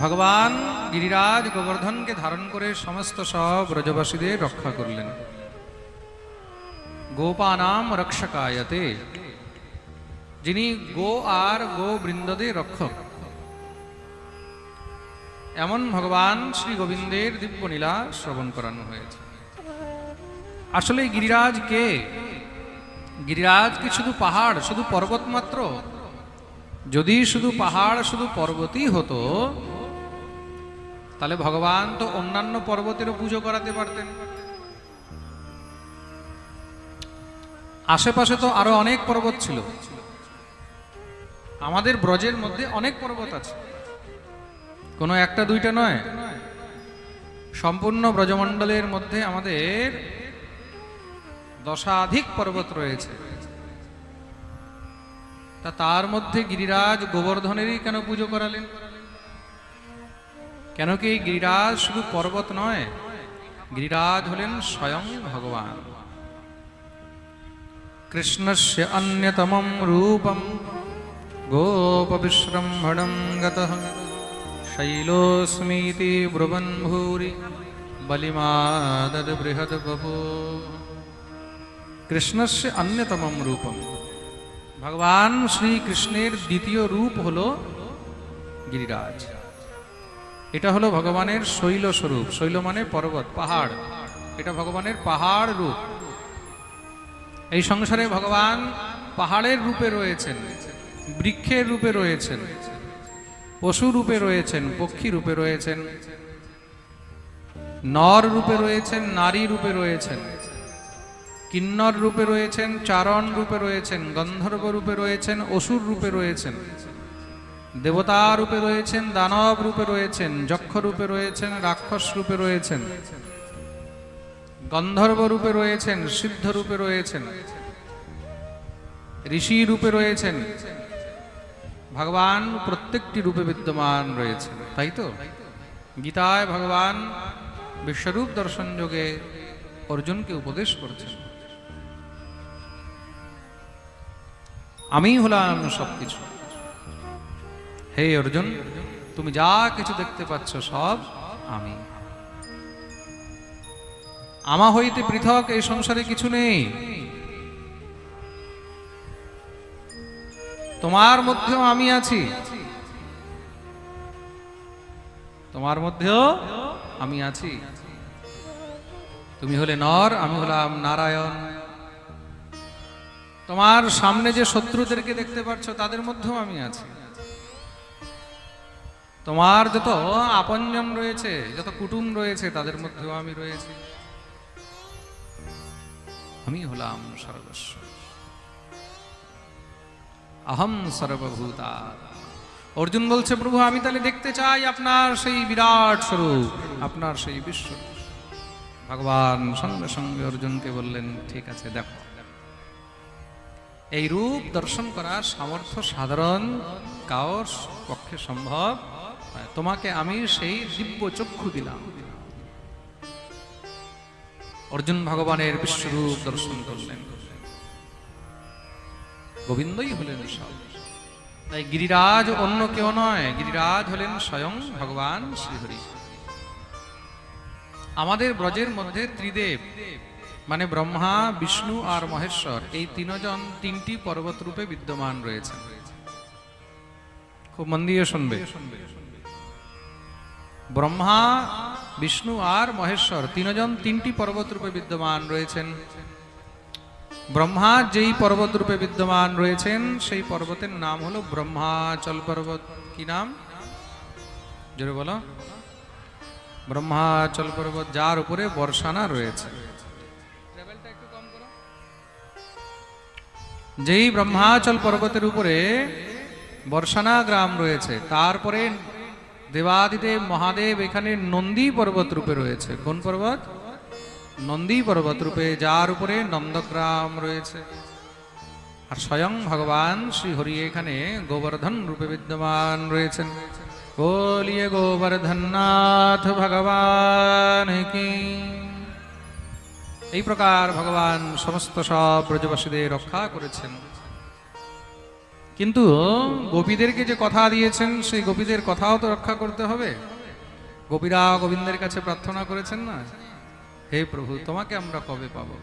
ভগবান গিরিরাজ গোবর্ধনকে ধারণ করে সমস্ত সব ব্রজবাসীদের রক্ষা করলেন। গোপানাম রক্ষকায়তে। যিনি গো আর গো বৃন্দদের রক্ষক। এমন ভগবান শ্রী গোবিন্দের দিব্য লীলা শ্রবণ করানো হয়েছে। আসলে গিরিরাজ কে? গিরিরাজ কি শুধু পাহাড়, শুধু পর্বত মাত্র যদি শুধু পাহাড়, শুধু পর্বতই হতো তাহলে ভগবান তো অন্যান্য পর্বতেরও পুজো করাতে পারতেন। আশেপাশে তো আরও অনেক পর্বত ছিল। আমাদের ব্রজের মধ্যে অনেক পর্বত আছে। কোনো একটা, দুইটা নয়। সম্পূর্ণ ব্রজমণ্ডলের মধ্যে আমাদের দশাধিক পর্বত রয়েছে। তা তার মধ্যে গিরিরাজ গোবর্ধনেরই কেন পুজো করালেন? কেন কি গিরিরাজ শুধু পর্বত নয়? গিরিরাজ হলেন স্বয়ং ভগবান। কৃষ্ণস্য অন্যতমম রূপম গোপবিশ্রম্ভণম গতঃ শৈলোস্মিতি ব্রুবন ভূরি বলিমাদদ বৃহদ বপু কৃষ্ণস্য অন্যতমম রূপম। ভগবান শ্রীকৃষ্ণের দ্বিতীয় রূপ হল গিরিরাজ। এটা হলো ভগবানের শৈল স্বরূপ। শৈল মানে পর্বত, পাহাড়। এটা ভগবানের পাহাড় রূপ। এই সংসারে ভগবান পাহাড়ের রূপে রয়েছেন, বৃক্ষের রূপে রয়েছেন, পশু রূপে রয়েছেন, পক্ষী রূপে রয়েছেন, নর রূপে রয়েছেন, নারী রূপে রয়েছেন, কিন্নর রূপে রয়েছেন, চারণ রূপে রয়েছেন, গন্ধর্ব রূপে রয়েছেন, অসুর রূপে রয়েছেন। দেবতা রূপে রয়েছেন দানব রূপে রয়েছেন যক্ষ রূপে রয়েছেন রাক্ষস রূপে রয়েছেন গন্ধর্ব রূপে রয়েছেন সিদ্ধ রূপে রয়েছেন ঋষি রূপে রয়েছেন। ভগবান প্রত্যেকটি রূপে বিদ্যমান রয়েছে তাই তো? গীতায় ভগবান বিশ্বরূপ দর্শন যোগে অর্জুনকে উপদেশ করছেন। আমি হলাম সবকিছু। হে অর্জুন, তুমি যা কিছু দেখতে পাচ্ছ সব আমি। আমা হইতে পৃথক, এই সংসারে কিছু নেই। তোমার মধ্যেও আমি আছি। তোমার মধ্যেও আমি আছি। তুমি হলে নর, আমি হলাম নারায়ণ। তোমার সামনে যে শত্রুদেরকে দেখতে পাচ্ছ, তাদের মধ্যেও আমি আছি। তোমার যত আপনজন রয়েছে, যত কুটুম রয়েছে, তাদের মধ্যেও আমি রয়েছি। আমি হলাম সর্বস্ব। আহম সর্বভূতা অর্জুন বলছে, প্রভু, আমি তাহলে দেখতে চাই আপনার সেই বিরাট স্বরূপ, আপনার সেই বিশ্ব ভগবান সঙ্গে সঙ্গে অর্জুনকে বললেন, ঠিক আছে, দেখো। এই রূপ দর্শন করার সামর্থ্য সাধারণ, কাউর পক্ষে সম্ভব। তোমাকে আমি সেই দিব্য চক্ষু দিলাম। অর্জুন ভগবানের বিশ্বরূপ দর্শন করলেন। গোবিন্দই হলেন সব। তাই গিরিরাজ অন্য কেউ নয়, গিরিরাজ হলেন স্বয়ং ভগবান শ্রীহরি। আমাদের ব্রজের মধ্যে ত্রিদেব মানে ব্রহ্মা, বিষ্ণু আর মহেশ্বর, এই তিনজন তিনটি পর্বত রূপে বিদ্যমান রয়েছে খুব মন দিয়ে শুনবে। ব্রহ্মা, বিষ্ণু আর মহেশ্বর, তিনজন তিনটি পর্বত রূপে বিদ্যমান রয়েছেন। ব্রহ্মা যেই পর্বত রূপে বিদ্যমান রয়েছেন, সেই পর্বতের নাম হলো ব্রহ্মাচল পর্বত। কি নাম? জোরে বলো। ব্রহ্মাচল পর্বত যার উপরে বর্ষানা রয়েছে। যেই ব্রহ্মাচল পর্বতের উপরে বর্ষানা গ্রাম রয়েছে, তারপরে দেবাদিদেব মহাদেব এখানে নন্দী পর্বত রূপে রয়েছে। কোন পর্বত? নন্দী পর্বত রূপে, যার উপরে নন্দগ্রাম রয়েছে। আর স্বয়ং ভগবান শ্রী হরি এখানে গোবর্ধন রূপে বিদ্যমান রয়েছেন। বলিয়ে গোবর্ধননাথ ভগবান কি। এই প্রকার ভগবান সমস্ত সব ব্রজবাসীদের রক্ষা করেছেন। কিন্তু গোপীদেরকে যে কথা দিয়েছেন, সেই গোপীদের কথাও তো রক্ষা করতে হবে। গোপীরা গোবিন্দের কাছে প্রার্থনা করেছেন না? হে প্রভু, তোমাকে আমরা কবে পাবো?